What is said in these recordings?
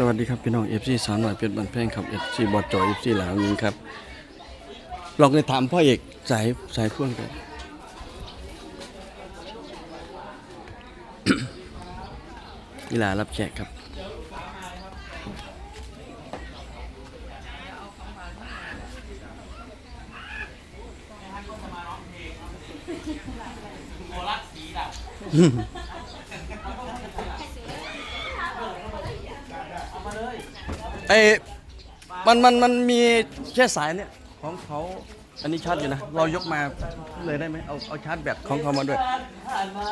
สวัสดีครับพี่น้อง FC สาวหน่อยเพชรบันแพงครับ FC บอดจอย FC หลาวยิงครับลองเลยถามพ่อเอกสายสายพ่วงกันกีฬารับแขกครับ ไอ้มันมันมันมีแค่สายเนี่ยของเขาอันนี้ชัดอยู่นะ เรายกมาเลยได้ไหมเอาเอาชาร์จแบตของเขามาด้วยผ่านมา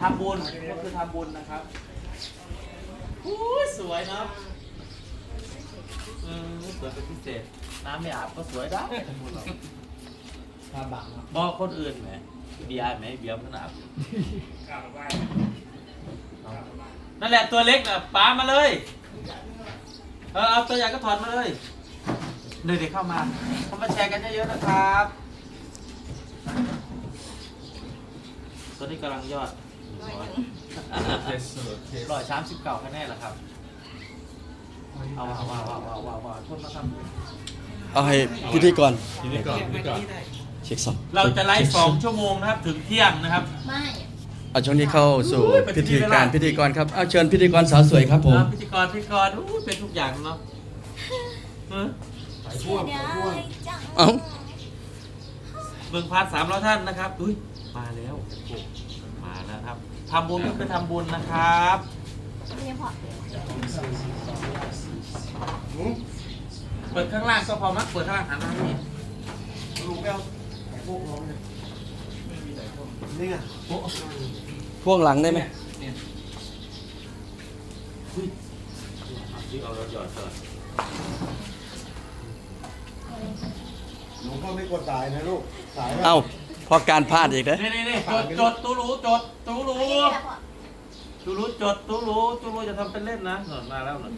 ทำบุญก็คือทำบุญนะครับอู้ยสวยเนาะอืมสวยเป็นพิเศษ น้ำไม่อาบก็สวยได้ทำบังบอกคนอื่นไหมเบียร์ไหมเบียร์มันอาบเอา นั่นแหละตัวเล็กน่ะป้ามาเลย เออเอาตัวใหญ่ก็ถอดมาเลยเดี๋ยวเด็กเข้ามาเข้ามาแชร์กันเยอะๆนะครับ ตัวนี้กำลังยอดร้อยสามสิบเก้าคะแนนแล้วครับ เอาว่าว่าว่าว่าว่าว่าโทษนะครับเอาให้พิธีกรทีนี้ก่อนทีนี้ก่อนเช็คสองเราจะไลฟ์สองชั่วโมงนะครับ ถึงเที่ยงนะครับ ไม่ เอาช่วงนี้เข้าสู่อุ้ยเป็นพิธีพิธีการเวลาพิธีกรครับเอาเชิญพิธีกรสาวสวยครับผม อ่าพิธีกรพิธีกรอู้เป็นทุกอย่างเนาะเออเสียดายจังเอ้าเบิ่งพาร์ทสามร้อยท่านนะครับอุ้ยมาแล้วโอ้โหมาแล้วครับทำบุญก็คือทำบุญนะครับเนี่ยพอเปิดข้างล่างก็พอมั้งเปิดข้างล่างหันมาที่พ่วง หลังได้ไหมอุ้ยเอาเราหยอดก่อนหนูก็ไม่กลัวตายนะลูก สายเอ้าพอการพลาดอีกนะนี่นี่นี่จดจดตู้รู้จดตู้รู้ไม่ได้แล้วพอตู้รู้จดตู้รู้ตู้รู้จะทำเป็นเล่นนะหนอนมาแล้วหนอน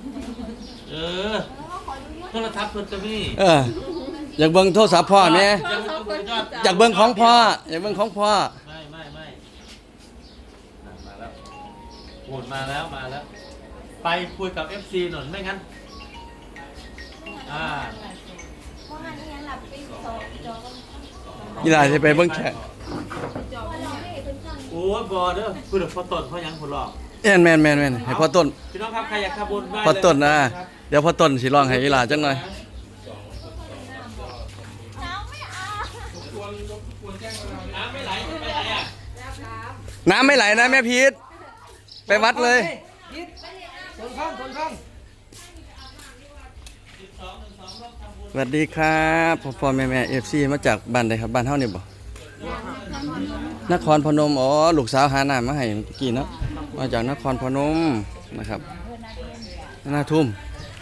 เออแล้วก็ขอดูยอดโทรทัศน์เพิ่นจะมีเออ อยากเบิ่งโทรศัพท์พ่อแม่ยังไม่ต้องดูยอดอยากเบิ่งของพ่ออยากเบิ่งของพ่อไม่ไม่ไม่อะมาแล้วโหดมาแล้วมาแล้ว ไปคุยกับ FC หน่อยไม่งั้น อ่าเพราะงั้นนี่ยังหลับไปสองจอก็กีฬาจะไปเบิ่งแขกจอก็เราไม่เห็นเป็นจังโอ้ยบอเด้อคุยกับพ่อต้นพ่อยังคนหลอกแม่นแม่นแม่นแม่นให้พ่อต้นพี่น้องครับใครอยากทำบุญได้พ่อต้นนะเลยครับเดี๋ยวพ่อต้นสิร้องให้กีฬาจังหน่อย น้ำไม่ไหลไปไหนอะน้ำไม่ไหลนะแม่พีทไปวัดเลยสวัสดีครับพ่อพ่อแม่แม่เอฟซีมาจากบ้านใดครับบ้านเฮานี่บ่นครพนมอ๋อลูกสาวหาน้ำมาให้เมื่อกี้เนาะมาจากนครพนมนะครับหน้าทุ่ม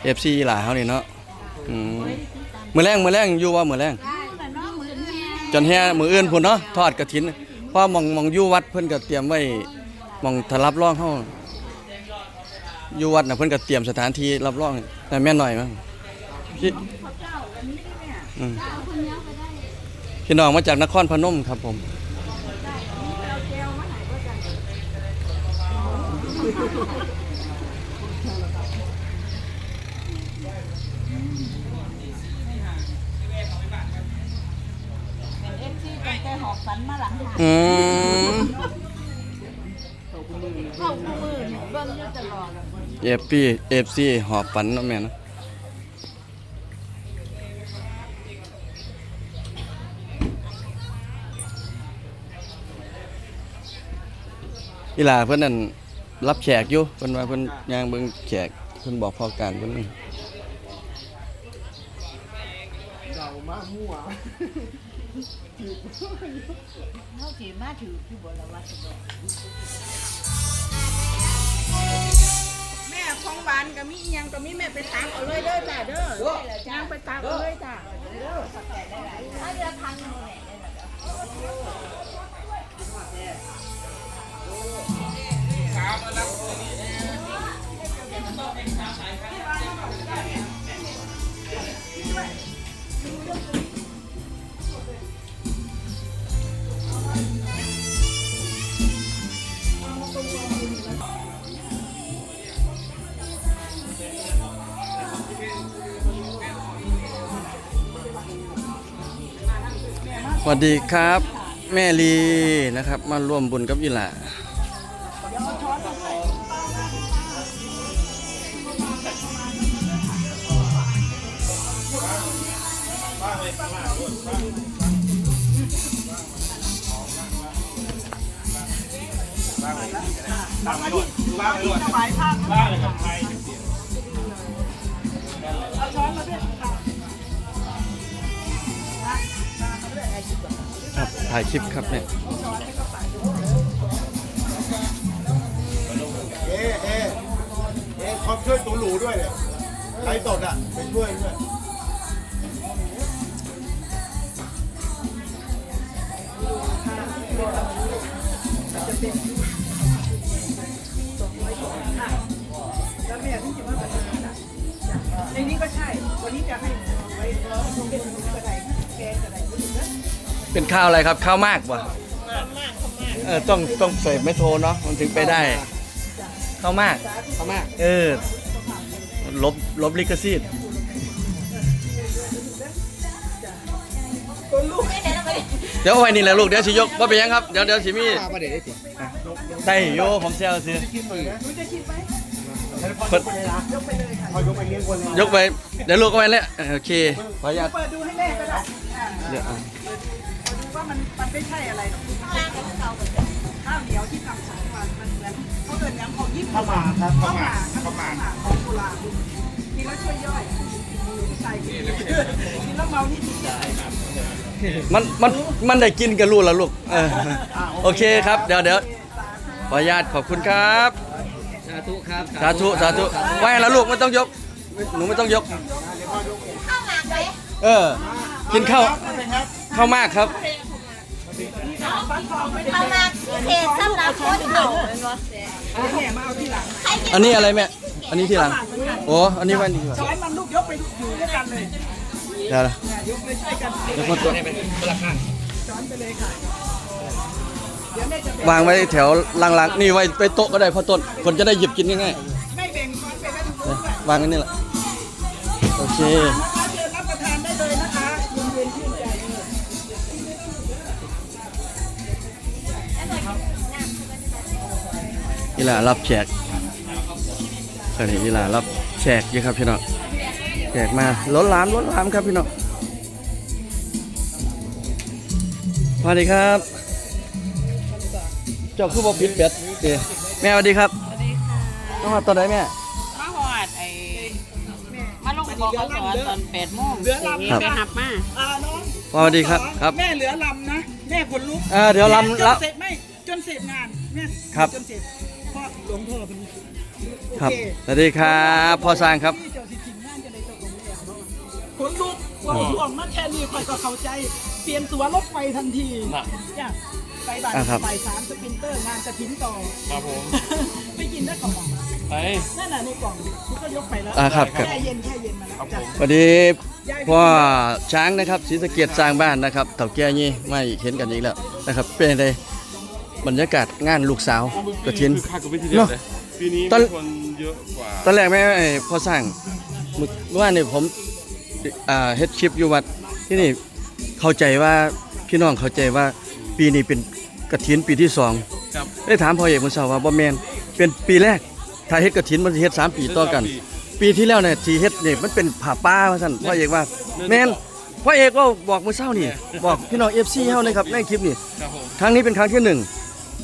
เอฟซีหลาเฮานี่เนาะอืมมื้อแรงมื้อแรงอยู่ว่ามื้อแรง จนแฮ่มื้ออื่นพุ่นเนาะทอดกฐินเพราะหมองหมองอยู่วัดเพิ่นก็เตรียมไว้หมองถ้ารับรองเฮาอยู่วัดน่ะเพิ่นก็เตรียมสถานที่รับรองแต่แม่นหน่อยมั้งพี่อืมพี่น้องมาจากนครพนมครับผม อืมเข้าคู่มือเบิ้งอยู่ตลอดเอฟพีเอฟซีหอบฝันเนาะแม่เนาะอีหลาเพิ่นนั่นรับแขกอยู่เพิ่นว่าเพิ่นย่างเบิ่งแขกเพิ่นบอกพอการเพิ่นนั่ นเขาถือมาถือที่บนละวัดแม่ของหวานก็มีอิหยังก็มีแม่ไปตักเอาเลยเด้อจ้าเด้อย่างไปตักเอาเลยจ้าถ้าเรือทางนึงเนี่ยได้แล้ว สวัสดีครับ แม่ลีนะครับ มาร่วมบุญกับอีหล่า ครับถ่ายคลิปครับเนี่ยเอ๊ะเอ๊ะเอ๊ะขอช่วยตัวหลูด้วยเนี่ยใครตดอะไปช่วยด้วยในนี้ก็ใช่ วันนี้จะให้ไว้ตรงเป็นกระไดแกงกระได เป็นข้าวอะไรครับข้าวมากวะเออต้องต้องใส่ไม่โทรเนาะมันถึงไปได้ข้าวมากข้าวมากเออลบลบลิขสิทธิ์ไม่ได้แล้วไปเดี๋ยวเอาไว้นี่แหละลูกเดี๋ยวสิยกว่าเป็นยังครับเดี๋ยวเดี๋ยวสิมีได้โยผมเซลซื้อเพิ่นเขายกไปเลี้ยงคนเลยยกไปเดี๋ยวลูกก็ไปแล้วเออโอเคขออนุญาตเปิดดูให้แม่ก็ได้อ่าเดี๋ยวอะดู ว่ามันมันไม่ใช่อะไรหรอกข้างล่างกับเก่าเหมือนข้าวเหนียวที่ทำสองวันมันเหมือนเขาเดินน้ำของญี่ปุ่นเข้ามาครับข้าเข้าวหมามาข้าวหมาของโบราณกินแล้วช่วยย่อยใส่กินแล้วเมานี่ดีใจมันมันมันได้กินกับลูกแล้วลูกเออโอเคครับ เดี๋ยวเดี๋ยวขออนุญาตขอบคุณครับ สาธุครับ สาธุ สาธุไหว้แล้วลูกไม่ต้องยก หนูไม่ต้องยก ข้าวหมากไหมเออ กินข้าวข้าวมากครับ ข้าวหมากพิเศษสำหรับคนเฒ่าเป็นบ่แม่มาเอาที่หลังใครกินอันนี้อะไรแม่ อันนี้ที่หลัง โอ้ อันนี้ไว้นี่ดีกว่าช้อนมันลูกยกไปอยู่ด้วยกันเลยเดี๋ยวนะยกไปช่วยกันเดี๋ยวคนตัวช้อนไปเลยค่ะเดี๋ยวแม่จะแบ่งวางไว้แถวหลังๆ นี่ไว้ไปโต๊ะก็ได้เพอต้น คนจะได้หยิบกินง่ายไม่แบ่งช้อนไปแล้วทุกคนๆวางอันนี้แหละ โอเค อีหลารับแขกเคยเห็นอีหลารับแขกเยอะครับพี่น้องแขกมาล้นหลามล้นหลามครับพี่น้องสวัสดีครับ เจ้าคือบ่ปิดเป็ดเด้แม่สวัสดีครับน้องมาตอนไหนแม่ มาหอดไอ้มาลงบอกเขาสอนตอนแปดโมงเหลือลำนี่นะไปคะหับมาอ่าน้องสวัสดีครับครับ แม่เหลือลำนะ แม่ขนลุกอ่าเดี๋ยวลำจละนเสร็จไม่จนเสร็จงานแม่ครับ จนเสร็จพ่อ หลวงพ่อเป็นโอครับ เคสวัสดีครับพ่อสร้างครับ ที่เจ้าสิทิ้งงานจะได้เจ้าของแม่เนาะขนลุกว่าห่วงมาแค่นี้คอยก็เข้าใจเปลี่ยนตัวรถไฟทันทีจ้ะไปบ่ายอ่าครับ บ่ายสามสปรินเตอร์งานจะทิ้งต่อ ครับผมไม่กินได้กล่องไป นั่นน่ะในกล่องนี่ก็ยกไปแล้วอ่าครับครับ แช่เย็นแช่เย็นมาแล้วจ้ะสวัสดีพ่อช้างนะครับศรีสะเกียดสร้างบ้านนะครับเถ่าแก่ยี่ไม่เห็นกันอีกแล้วนะครับเป็นไง บรรยากาศงานลูกสาวกระถินคือคักกับวิธีเดียวเลยปีนี้ตอน มีคนเยอะกว่าตอนแรกแม่ไอ้พ่อสร้างเมื่อเมื่อวานนี่ผมอ่าเฮ็ดคลิปอยู่วัดที่นี่เข้าใจว่าพี่น้องเข้าใจว่าปีนี้เป็นกระถินปีที่สองครับได้ถามพ่อเอกมื้อเช้าว่าบ่แม่นเป็นปีแรกถ้าเฮ็ดกระถินมันสิเฮ็ดสามปีต่อกัน ปีที่แล้วเนี่ยที่เฮ็ดนี่มันเป็นผ้าป่าว่าซั่นพ่อเอกว่าแม่นพ่อเอกก็บอกมื้อเช้านี่ บอกพี่น้อง FC เฮานะครับในคลิปนี่ ครับผมครั้งนี้เป็นครั้งที่หนึ่ง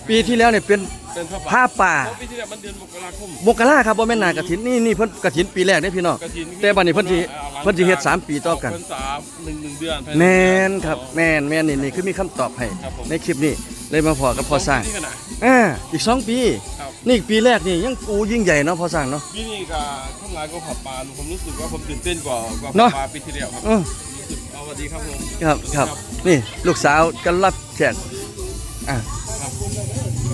ปีที่แล้วเนี่ยเป็นเป็นผ้าผ้าป่า เพราะปีที่แล้วมันเดือนมกราคม มกราครับบ่แม่นหนากระถินนี่นี่เพิ่นกระถินปีแรกเด้พี่น้องกฐินแต่บัดนี้เพิ่นสิเพิ่นสิเฮ็ดสามปีต่อกันเพิ่นสามหนึ่งหนึ่งเดือนภายในแม่นครับแม่นแม่นนี่นี่คือมีคำตอบให้ครับผม ในคลิปนี้เลยมาพอกับพ่อสร้างปีนี้กันนะ อ่าอีกสองปี ครับ นี่ปีแรกนี่ยังปูยิ่งใหญ่เนาะพ่อสร้างเนาะ ปีนี้ก็ทำงานก็ผับปลาผมรู้สึกว่าผมตื่นเต้นกว่ากว่าเนอะผับปลาปีที่แล้วครับเออรู้สึกเอาสวัสดีครับผมครับครับนี่ลูกสาวก็รับแขกอ่าครับ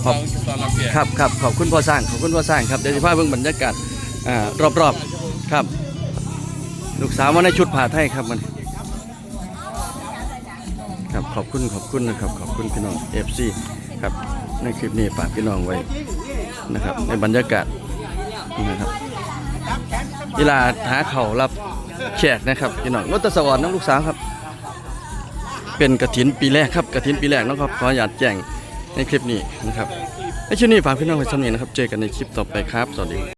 ขอบตอนรับแขกครับครับขอบคุณพ่อสร้างขอบคุณพ่อสร้างครับเดี๋ยวจะพาเบิ่งบรรยากาศอ่ารอบๆครับ ลูกสาวมาในชุดผ้าไทยครับมันครับขอบคุณขอบคุณนะครับขอบคุณพี่น้อง FC ครับในคลิปนี้ฝากพี่น้องไว้นะครับ ในบรรยากาศนะครับเวลาหาเข่าวรับแขกนะครับพี่น้องรถตะสวรรค์น้องลูกสาวครับ เป็นกระถินปีแรกครับกระถินปีแรกเนาะครับขออนุญาตแจ้ง ในคลิปนี้นะครับในช่อนี้ฝากพี่น้องไว้สำนีนะครับ เจอกันในคลิปต่อไปครับ สวัสดี